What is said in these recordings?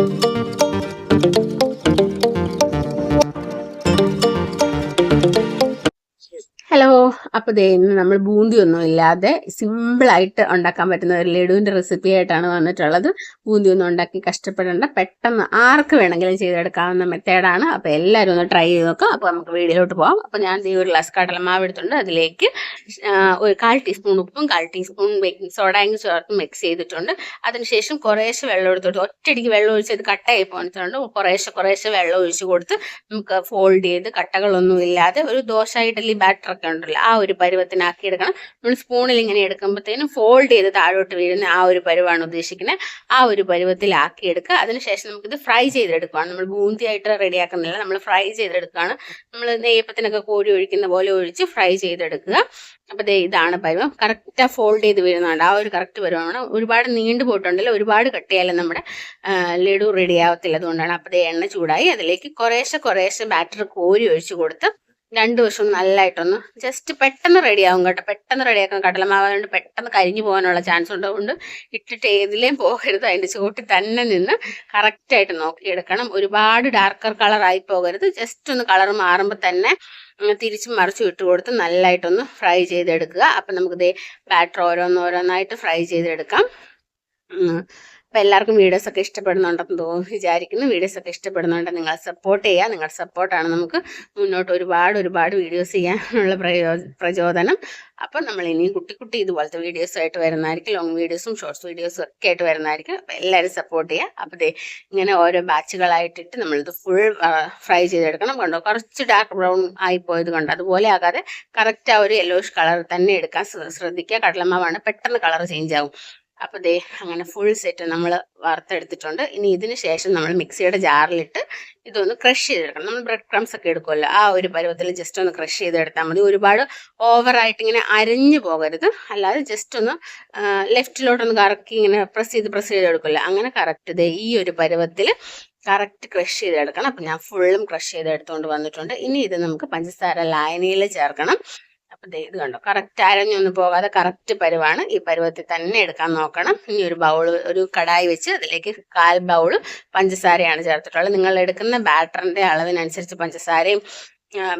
Thank you. അപ്പോൾ ദേ ഇന്ന് നമ്മൾ ബൂന്തി ഒന്നും ഇല്ലാതെ സിമ്പിളായിട്ട് ഉണ്ടാക്കാൻ പറ്റുന്ന ഒരു ലഡുവിന്റെ റെസിപ്പി ആയിട്ടാണ് വന്നിട്ടുള്ളത്. ബൂന്തി ഒന്നും ഉണ്ടാക്കി കഷ്ടപ്പെടേണ്ട. പെട്ടെന്ന് ആർക്ക് വേണമെങ്കിലും ചെയ്തെടുക്കാവുന്ന മെത്തേഡാണ് അപ്പോൾ എല്ലാവരും ഒന്ന് ട്രൈ ചെയ്ത് നോക്കാം. അപ്പോൾ നമുക്ക് വീഡിയോയിലോട്ട് പോകാം അപ്പോൾ ഞാൻ ഈ ഒരു ഗ്ലാസ് കടലമാവ് എടുത്തിട്ടുണ്ട്. അതിലേക്ക് ഒരു കാൽ ടീസ്പൂൺ ഉപ്പും കാൽ ടീസ്പൂൺ ബേക്കിംഗ് സോഡയും ചേർത്ത് മിക്സ് ചെയ്തിട്ടുണ്ട്. അതിനുശേഷം കുറേശ്ശെ വെള്ളം എടുത്തിട്ട് ഒറ്റയടിക്ക് വെള്ളം ഒഴിച്ച് ഇത് കട്ടയായി പോകുന്നുണ്ട് കുറേശ്ശെ കുറേശ്ശെ വെള്ളം ഒഴിച്ച് കൊടുത്ത് നമുക്ക് ഫോൾഡ് ചെയ്ത് കട്ടകളൊന്നും ഇല്ലാതെ ഒരു ദോശ ഇഡലി ബാറ്റർ ഒക്കെ ഉണ്ടല്ലോ. ആ ഒരു പരുവത്തിനാക്കി എടുക്കണം. നമ്മൾ സ്പൂണിൽ ഇങ്ങനെ എടുക്കുമ്പോഴത്തേനും ഫോൾഡ് ചെയ്ത് താഴോട്ട് വീഴുന്ന ആ ഒരു പരുവാണ് ഉദ്ദേശിക്കുന്നത് ആ ഒരു പരുവത്തിലാക്കി എടുക്കുക. അതിനുശേഷം നമുക്കിത് ഫ്രൈ ചെയ്തെടുക്കുകയാണ് നമ്മൾ ബൂന്തിയായിട്ട് റെഡിയാക്കുന്നില്ല നമ്മൾ ഫ്രൈ ചെയ്തെടുക്കുകയാണ്. നമ്മൾ നെയ്യപ്പത്തിനൊക്കെ കോരി ഒഴിക്കുന്ന പോലെ ഒഴിച്ച് ഫ്രൈ ചെയ്തെടുക്കുക. അപ്പോൾ ദേ ഇതാണ് പരുവം. കറക്റ്റാ ഫോൾഡ് ചെയ്ത് വീഴുന്നുണ്ട് ആ ഒരു കറക്റ്റ് പരുവമാണ്. ഒരുപാട് നീണ്ടു പോയിട്ടുണ്ടല്ലോ. ഒരുപാട് കട്ടിയാലും നമ്മുടെ ലഡു റെഡി ആവത്തില്ല. അതുകൊണ്ടാണ് അപ്പോൾ ദേ എണ്ണ ചൂടായി. അതിലേക്ക് കുറേശ്ശെ കുറേശ്ശെ ബാറ്റർ കോരി ഒഴിച്ചു കൊടുത്ത് രണ്ടു വശവും നല്ലതായിട്ടൊന്ന് ജസ്റ്റ് പെട്ടെന്ന് റെഡി ആവും കേട്ടോ. പെട്ടെന്ന് റെഡിയാക്കണം കടലമാവാതുകൊണ്ട് പെട്ടെന്ന് കരിഞ്ഞു പോകാനുള്ള ചാൻസ് ഉണ്ട് ഇട്ടിട്ട് ഏതിലേയും പോകരുത്. അതിന്റെ ചുവട്ടിൽ തന്നെ നിന്ന് കറക്റ്റായിട്ട് നോക്കിയെടുക്കണം. ഒരുപാട് ഡാർക്കർ കളറായി പോകരുത്. ജസ്റ്റ് ഒന്ന് കളർ മാറുമ്പോൾ തന്നെ തിരിച്ചും മറിച്ചും ഇട്ട് കൊടുത്ത് നല്ലതായിട്ടൊന്ന് ഫ്രൈ ചെയ്തെടുക്കുക. അപ്പം നമുക്ക് ദേ ബാറ്റർ ഓരോന്നോരോന്നായിട്ട് ഫ്രൈ ചെയ്തെടുക്കാം. ഉം. അപ്പം എല്ലാവർക്കും വീഡിയോസ് ഒക്കെ ഇഷ്ടപ്പെടുന്നുണ്ടെന്ന് തോന്നുന്നു വിചാരിക്കുന്നു. വീഡിയോസ് ഒക്കെ ഇഷ്ടപ്പെടുന്നുണ്ട് നിങ്ങൾ സപ്പോർട്ട് ചെയ്യുക നിങ്ങളുടെ സപ്പോർട്ടാണ് നമുക്ക് മുന്നോട്ട് ഒരുപാട് ഒരുപാട് വീഡിയോസ് ചെയ്യാനുള്ള പ്രയോ പ്രചോദനം. അപ്പം നമ്മൾ ഇനിയും കുട്ടി കുട്ടി ഇതുപോലത്തെ വീഡിയോസ് ആയിട്ട് വരുന്നതായിരിക്കും. ലോങ് വീഡിയോസും ഷോർട്സ് വീഡിയോസും ഒക്കെ ആയിട്ട് വരുന്നതായിരിക്കും. അപ്പം എല്ലാവരും സപ്പോർട്ട് ചെയ്യുക അപ്പോൾ ദേ ഇങ്ങനെ ഓരോ ബാച്ചുകളായിട്ടിട്ട് നമ്മളിത് ഫുൾ ഫ്രൈ ചെയ്തെടുക്കണം. കണ്ടോ? കുറച്ച് ഡാർക്ക് ബ്രൗൺ ആയി പോയത് കണ്ടോ? അതുപോലെ ആകാതെ കറക്റ്റ് ആ ഒരു യെല്ലോഷ് കളർ തന്നെ എടുക്കാൻ ശ്ര- ശ്രദ്ധിക്കുക. കടലമാവാണ്. പെട്ടെന്ന് കളർ ചേഞ്ച് ആവും. അപ്പോൾ ദേ അങ്ങനെ ഫുൾ സെറ്റ് നമ്മൾ വറുത്തെടുത്തിട്ടുണ്ട്. ഇനി ഇതിന് ശേഷം നമ്മൾ മിക്സിയുടെ ജാറിലിട്ട് ഇതൊന്ന് ക്രഷ് ചെയ്തെടുക്കണം. നമ്മൾ ബ്രെഡ് ക്രംസ് ഒക്കെ എടുക്കുമല്ലോ ആ ഒരു പരുവത്തിൽ ജസ്റ്റ് ഒന്ന് ക്രഷ് ചെയ്തെടുത്താൽ മതി. ഒരുപാട് ഓവറായിട്ട് ഇങ്ങനെ അരഞ്ഞു പോകരുത്. അല്ലാതെ ജസ്റ്റ് ഒന്ന് ലെഫ്റ്റിലോട്ടൊന്ന് കറക്കി ഇങ്ങനെ പ്രസ് ചെയ്ത് പ്രസ് ചെയ്തെടുക്കുമല്ലോ അങ്ങനെ കറക്റ്റ് ദേ ഈ ഒരു പരുവത്തിൽ കറക്റ്റ് ക്രഷ് ചെയ്തെടുക്കണം. അപ്പം ഞാൻ ഫുള്ളും ക്രഷ് ചെയ്തെടുത്തുകൊണ്ട് വന്നിട്ടുണ്ട്. ഇനി ഇത് നമുക്ക് പഞ്ചസാര ലായനിയിൽ ചേർക്കണം. ഇത് കണ്ടോ? കറക്റ്റ് അരഞ്ഞൊന്നും പോകാതെ കറക്റ്റ് പരുവാണ്. ഈ പരുവത്തിൽ തന്നെ എടുക്കാൻ നോക്കണം. ഇനി ഒരു ബൗൾ ഒരു കടായി വെച്ച് അതിലേക്ക് കാൽ ബൗൾ പഞ്ചസാരയാണ് ചേർത്തിട്ടുള്ളത്. നിങ്ങൾ എടുക്കുന്ന ബാറ്ററിന്റെ അളവിനനുസരിച്ച് പഞ്ചസാരയും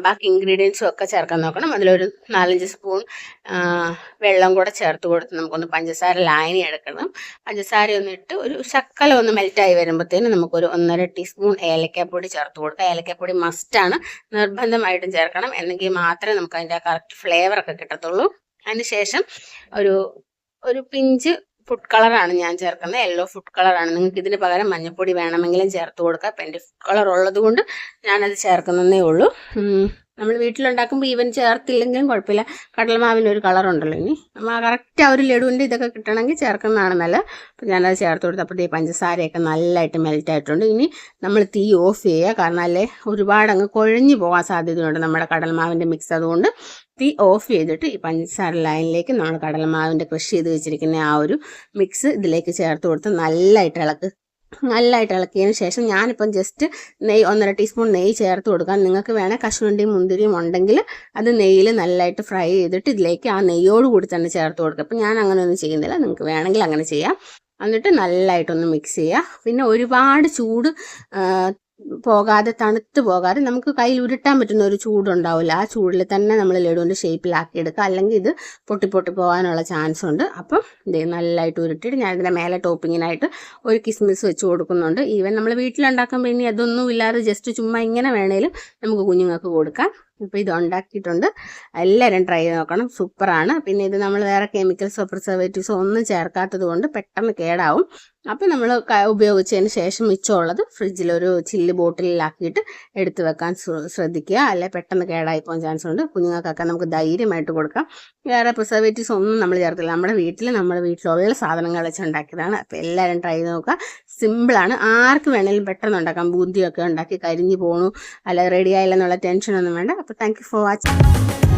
ബാക്കി ഇൻഗ്രീഡിയൻസും ഒക്കെ ചേർക്കാൻ നോക്കണം. അതിലൊരു നാലഞ്ച് സ്പൂൺ വെള്ളം കൂടെ ചേർത്ത് കൊടുത്ത് നമുക്കൊന്ന് പഞ്ചസാര ലായനി എടുക്കണം. പഞ്ചസാര ഒന്ന് ഇട്ട് ഒരു ശക്കല ഒന്ന് മെൽറ്റായി വരുമ്പോഴത്തേനും നമുക്കൊരു ഒന്നര ടീസ്പൂൺ ഏലക്കാപ്പൊടി ചേർത്ത് കൊടുക്കാം. ഏലക്കാപ്പൊടി മസ്റ്റാണ് നിർബന്ധമായിട്ടും ചേർക്കണം. എന്നെങ്കിൽ മാത്രമേ നമുക്ക് അതിന്റെ കറക്റ്റ് ഫ്ലേവറൊക്കെ കിട്ടത്തുള്ളൂ. അതിന് ശേഷം ഒരു ഒരു പിഞ്ച് ഫുഡ് കളറാണ് ഞാൻ ചേർക്കുന്നത്. യെല്ലോ ഫുഡ് കളറാണ് നിങ്ങൾക്ക് ഇതിന് പകരം മഞ്ഞപ്പൊടി വേണമെങ്കിലും ചേർത്ത് കൊടുക്കാം. അപ്പം എന്റെ ഫുഡ് കളർ ഉള്ളത് കൊണ്ട് ഞാനത് ചേർക്കുന്നതേ ഉള്ളൂ. നമ്മൾ വീട്ടിലുണ്ടാക്കുമ്പോൾ ഈവൻ ചേർത്തില്ലെങ്കിലും കുഴപ്പമില്ല. കടലമാവിന് ഒരു കളർ ഉണ്ടല്ലോ ഇനി. നമ്മൾ കറക്റ്റ് ആ ഒരു ലഡുവിന്റെ ഇതൊക്കെ കിട്ടണമെങ്കിൽ ചേർക്കുന്നതാണ് നല്ലത്. അപ്പം ഞാനത് ചേർത്ത് കൊടുത്തു ഈ പഞ്ചസാരയൊക്കെ നല്ലതായിട്ട് മെൽറ്റ് ആയിട്ടുണ്ട്. ഇനി നമ്മൾ തീ ഓഫ് ചെയ്യുക. കാരണം അല്ലേ ഒരുപാട് അങ്ങ് കുഴഞ്ഞു പോകാൻ സാധ്യതയുണ്ട് നമ്മുടെ കടൽമാവിന്റെ മിക്സ് അതുകൊണ്ട്. തീ ഓഫ് ചെയ്തിട്ട് ഈ പഞ്ചസാര ലൈനിലേക്ക് നമ്മൾ കടലമാവിന്റെ കൃഷി ചെയ്ത് വെച്ചിരിക്കുന്ന ആ ഒരു മിക്സ് ഇതിലേക്ക് ചേർത്ത് കൊടുത്ത് നല്ലതായിട്ട് ഇളക്ക്. നല്ലതായിട്ട് ഇളക്കിയതിന് ശേഷം ഞാനിപ്പം ജസ്റ്റ് നെയ്യ് ഒന്നര ടീസ്പൂൺ നെയ്യ് ചേർത്ത് കൊടുക്കാം. നിങ്ങൾക്ക് വേണേൽ കശുവണ്ടിയും മുന്തിരിയും ഉണ്ടെങ്കിൽ അത് നെയ്യിൽ നല്ലതായിട്ട് ഫ്രൈ ചെയ്തിട്ട് ഇതിലേക്ക് ആ നെയ്യോട് കൂടി തന്നെ ചേർത്ത് കൊടുക്കുക അപ്പം ഞാൻ അങ്ങനെയൊന്നും ചെയ്യുന്നില്ല. നിങ്ങൾക്ക് വേണമെങ്കിൽ അങ്ങനെ ചെയ്യാം. എന്നിട്ട് നല്ലതായിട്ടൊന്ന് മിക്സ് ചെയ്യുക പിന്നെ ഒരുപാട് ചൂട് പോകാതെ തണുത്ത് പോകാതെ നമുക്ക് കയ്യിൽ ഉരുട്ടാൻ പറ്റുന്ന ഒരു ചൂടുണ്ടാവില്ല. ആ ചൂടിൽ തന്നെ നമ്മൾ ലഡുവിന്റെ ഷേപ്പിലാക്കി എടുക്കുക. അല്ലെങ്കിൽ ഇത് പൊട്ടി പൊട്ടി പോകാനുള്ള ചാൻസ് ഉണ്ട്. അപ്പം ഇത് നല്ലതായിട്ട് ഉരുട്ടിയിട്ട് ഞാൻ ഇതിന്റെ മേലെ ടോപ്പിങ്ങിനായിട്ട് ഒരു കിസ്മിസ് വെച്ച് കൊടുക്കുന്നുണ്ട്. ഈവൻ നമ്മൾ വീട്ടിലുണ്ടാക്കുമ്പോൾ ഇനി അതൊന്നും ഇല്ലാതെ ജസ്റ്റ് ചുമ്മാ ഇങ്ങനെ വേണേലും നമുക്ക് കുഞ്ഞുങ്ങൾക്ക് കൊടുക്കാം. ഇപ്പോൾ ഇത് ഉണ്ടാക്കിയിട്ടുണ്ട്. എല്ലാവരും ട്രൈ ചെയ്ത് നോക്കണം. സൂപ്പറാണ്. പിന്നെ ഇത് നമ്മൾ വേറെ കെമിക്കൽസോ പ്രിസർവേറ്റീവ്സോ ഒന്നും ചേർക്കാത്തത് കൊണ്ട് പെട്ടെന്ന് കേടാവും. അപ്പോൾ നമ്മൾ ഉപയോഗിച്ചതിന് ശേഷം മിച്ചമുള്ളത് ഫ്രിഡ്ജിൽ ഒരു ചില്ല് ബോട്ടിലാക്കിയിട്ട് എടുത്തു വെക്കാൻ ശ്രദ്ധിക്കുക. അല്ലെ പെട്ടെന്ന് കേടായി പോകാൻ ചാൻസ് ഉണ്ട്. കുഞ്ഞുങ്ങൾക്കൊക്കെ നമുക്ക് ധൈര്യമായിട്ട് കൊടുക്കാം. വേറെ പ്രിസർവേറ്റീവ്സ് ഒന്നും നമ്മൾ ചേർത്തില്ല. നമ്മുടെ വീട്ടിൽ നമ്മുടെ വീട്ടിലുള്ള സാധനങ്ങൾ വെച്ച് ഉണ്ടാക്കിയതാണ്. അപ്പോൾ എല്ലാവരും ട്രൈ ചെയ്ത് നോക്കുക. സിമ്പിളാണ് ആർക്ക് വേണേലും പെട്ടെന്ന് ഉണ്ടാക്കാം. ബൂന്തിയൊക്കെ ഉണ്ടാക്കി കരിഞ്ഞു പോകണു അല്ല റെഡി ആയില്ല എന്നുള്ള ടെൻഷനൊന്നും വേണ്ട. അപ്പോൾ താങ്ക് ഫോർ വാച്ചിങ്